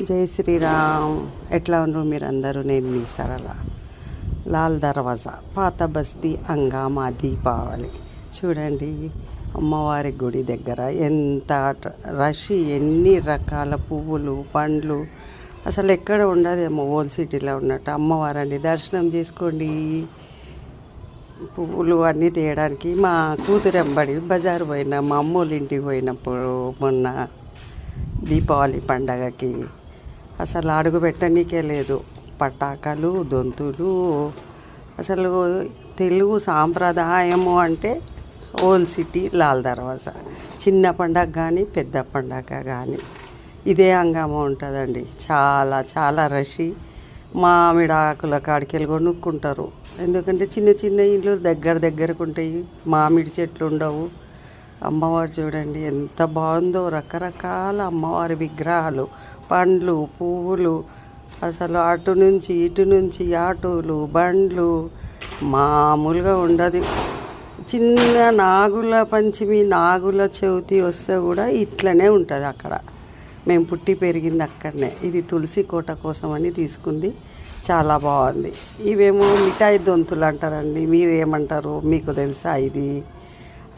జై శ్రీరామ్. ఎట్లా ఉన్నారు మీరు అందరూ నేను మీ సరళ. లాల్ దర్వాజా పాత బస్తీ అంగామా దీపావళి. చూడండి అమ్మవారి గుడి దగ్గర ఎంత రష్ ఎన్ని రకాల పువ్వులు పండ్లు. అసలు ఎక్కడ ఉండదేమో ఓల్ సిటీలో ఉన్నట్టు. అమ్మవారండి దర్శనం చేసుకోండి. పువ్వులు అన్నీ తీయడానికి మా కూతురెంబడి బజారు పోయినా మా అమ్మోళ్ళ ఇంటికి పోయినప్పుడు మొన్న దీపావళి పండగకి అసలు అడుగు పెట్టనీకే లేదు. పటాకాలు దొంతులు అసలు తెలుగు సాంప్రదాయము అంటే ఓల్డ్ సిటీ లాల్ దర్వాజా. చిన్న పండగ కానీ పెద్ద పండగ కానీ ఇదే హంగామా ఉంటుందండి. చాలా చాలా రషి. మామిడి ఆకుల కాడికి వెళ్ళి కొనుక్కుంటారు ఎందుకంటే చిన్న చిన్న ఇల్లు దగ్గర దగ్గరకు ఉంటాయి. మామిడి చెట్లు ఉండవు. అమ్మవారు చూడండి ఎంత బాగుందో రకరకాల అమ్మవారి విగ్రహాలు. పండ్లు పువ్వులు అసలు అటు నుంచి ఇటు నుంచి ఆటోలు బండ్లు మామూలుగా ఉండదు. చిన్న నాగుల పంచమి నాగుల చవితి వస్తే కూడా ఇట్లనే ఉంటుంది అక్కడ. మేము పుట్టి పెరిగింది అక్కడనే. ఇది తులసి కోట కోసం అని తీసుకుంది. చాలా బాగుంది. ఇవేమో మిఠాయి దొంతులు అంటారండి. మీరు ఏమంటారు మీకు తెలుసా ఇది?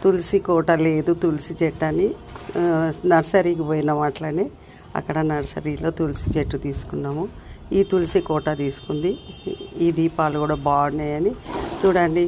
తులసి కోట లేదు తులసి చెట్టు అని నర్సరీకి పోయినాం అట్లనే. అక్కడ నర్సరీలో తులసి చెట్టు తీసుకున్నాము. ఈ తులసి కోట తీసుకుంది. ఈ దీపాలు కూడా బాగున్నాయని చూడండి.